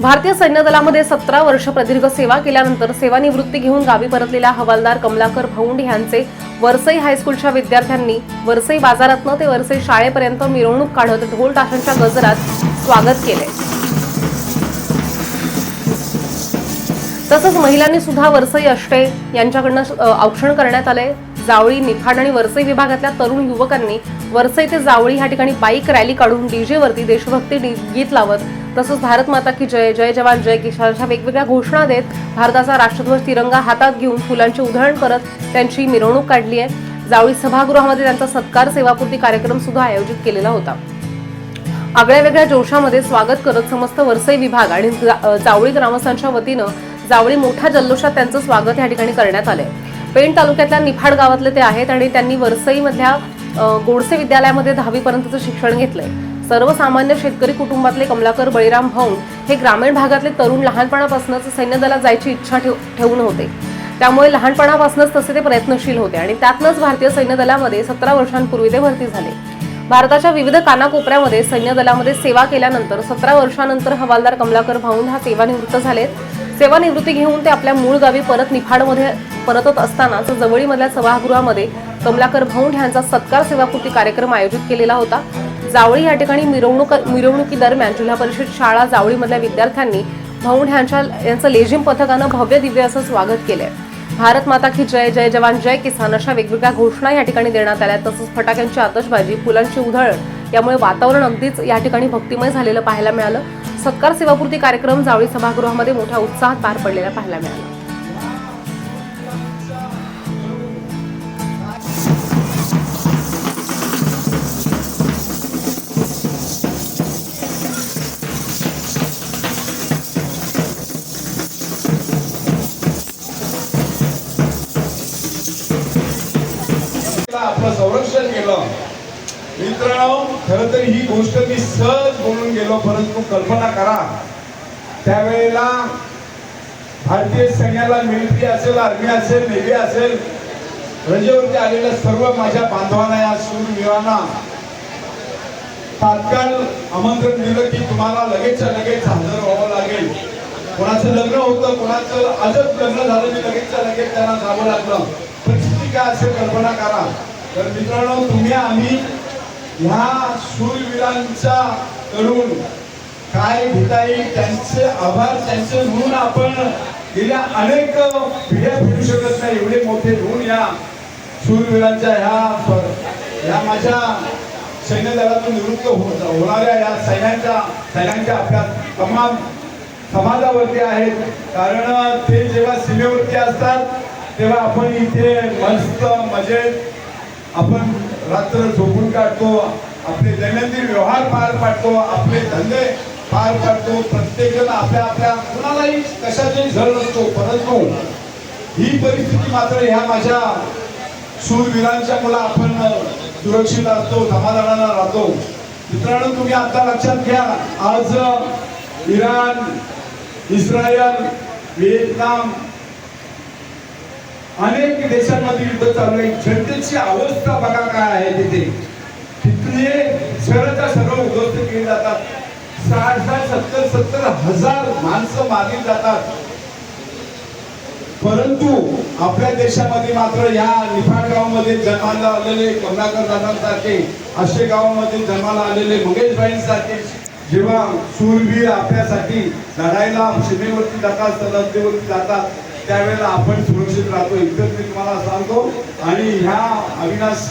भारतीय सैन्य दलामध्ये सतरा वर्ष प्रदीर्घ सेवा केल्यानंतर सेवानिवृत्ती घेऊन गावी परतलेल्या हवालदार कमलाकर भौंड यांचे वरसई हायस्कूलच्या विद्यार्थ्यांनी वरसई बाजारातनं ते वरसई शाळेपर्यंत मिरवणूक काढत ढोल ताशांच्या गजरात स्वागत केले. तसंच महिलांनी सुद्धा वरसई अष्टे यांच्याकडनं औक्षण करण्यात आले जावळी निफाड आणि वरसई विभागातल्या तरुण युवकांनी वरसई ते जावळी ह्या ठिकाणी बाईक रॅली काढून डीजे वरती देशभक्ती गीत लावत तसंच भारत माता की जय जय जवान जय किसान अशा वेगवेगळ्या घोषणा देत भारताचा राष्ट्रध्वज तिरंगा हातात घेऊन फुलांची उधळण करत त्यांची मिरवणूक काढली आहे. जावळी सभागृहामध्ये त्यांचा सत्कार सेवापूर्ती कार्यक्रम सुद्धा आयोजित केलेला होता. आगळ्या वेगळ्या जोशामध्ये स्वागत करत समस्त वरसई विभाग आणि जावळी ग्रामस्थांच्या वतीनं जावळी मोठ्या जल्लोषात त्यांचं स्वागत या ठिकाणी करण्यात आलंय. पेण तालुक्यातल्या निफाड गावातले ते आहेत आणि त्यांनी वरसईमधल्या गोडसे विद्यालयामध्ये दहावीपर्यंतचं शिक्षण घेतलंय. सर्वसामान्य शेतकरी कुटुंबातले कमलाकर बळीराम भाऊन हे ग्रामीण भागातले तरुण लहानपणापासूनच सैन्य दलात जायची इच्छा ठेवून होते. त्यामुळे लहानपणापासूनच तसे ते प्रयत्नशील होते आणि त्यातनंच भारतीय सैन्य दलामध्ये सतरा वर्षांपूर्वी ते भरती झाले. भारताच्या विविध कानाकोपऱ्यामध्ये सैन्य दलामध्ये सेवा केल्यानंतर सतरा वर्षानंतर हवालदार कमलाकर भाऊन हा सेवानिवृत्त झालेत. सेवानिवृत्ती घेऊन ते आपल्या मूळ गावी परत निफाडमध्ये परतत असतानाच जवळीमधल्या सभागृहामध्ये कमलाकर भाऊंड यांचा सत्कार सेवापूर्ती कार्यक्रम आयोजित केलेला होता. जावळी या ठिकाणी मिरवणूक मिरवणुकीदरम्यान जिल्हा परिषद शाळा जावळीमधल्या विद्यार्थ्यांनी भाऊंड ह्यांच्या यांचं लेझिम पथकानं भव्य दिव्य असं स्वागत केलंय. भारत माता की जय जय जवान जय किसान अशा वेगवेगळ्या घोषणा या ठिकाणी देण्यात आल्या तसंच फटाक्यांची आतषबाजी फुलांची उधळण यामुळे वातावरण अगदीच या ठिकाणी भक्तिमय झालेलं पाहायला मिळालं. सत्कार सेवापूर्ती कार्यक्रम जावळी सभागृहामध्ये मोठ्या उत्साहात पार पडलेला पाहायला मिळाला. आपलं संरक्षण केलं. मित्रांनो खर तर ही गोष्ट मी सहज बोलून गेलो परंतु कल्पना करा. त्यावेळेला भारतीय सैन्याला मिलिटरी असेल आर्मी असेल नेव्ही असेल रजेवरती आलेल्या सर्व माझ्या बांधवांना या सूरवीरांना तात्काळ आमंत्रण दिलं की तुम्हाला लगेच लगेच हजर व्हावं लागेल. कोणाचं लग्न होतं कोणाचं अजब लग्न झालं मी लगेच लगेच त्यांना जावं लागलं. परिस्थिती काय असेल कल्पना करा. तर मित्रांनो तुम्ही आम्ही ह्या शूरवीरांचा करून काय घेता येईल त्यांचे आभार त्यांचे म्हणून आपण गेल्या अनेक पिढ्या फिरू शकत नाही. एवढे मोठे ऋण या शूरवीरांच्या ह्या ह्या माझ्या सैन्य दलातून निवृत्त होत होणाऱ्या या सैन्यांच्या सैन्यांच्या आपल्या तमाम समाजावरती आहेत. कारण ते जेव्हा सीमेवरती असतात तेव्हा आपण इथे मस्त मजेत आपण रात्र झोपून काढतो आपले दैनंदिन व्यवहार पार पाडतो आपले धंदे पार पाडतो प्रत्येकाला आपल्या आपल्या कुणालाही कशाचाही झळ नसतो. परंतु ही परिस्थिती मात्र ह्या माझ्या शूरवीरांच्या मुला आपण सुरक्षित असतो समाधानाला राहतो. मित्रांनो तुम्ही आता लक्षात घ्या आज इराण इस्रायल व्हिएतनाम अनेक देशांमध्ये युद्ध चालू आहे. जनतेची अवस्था बघा काय आहे तिथे. तिथले शहराच्या सर्व उद्ध्वस्त केले जातात. साठ साठ सत्तर सत्तर हजार माणसं मारली जातात. परंतु आपल्या देशामध्ये मात्र या निफाड गावामध्ये जन्माला आलेले कमलाकर दादांसारखे असे गावामध्ये जन्माला आलेले मंगेशबाईंसारखे जेव्हा सूरवीर आपल्यासाठी लढायला सीमेवरती जातात सरहद्दीवरती जातात त्यावेळेला आपण सुरक्षित राहतो. इथं मी तुम्हाला सांगतो आणि ह्या अविनाश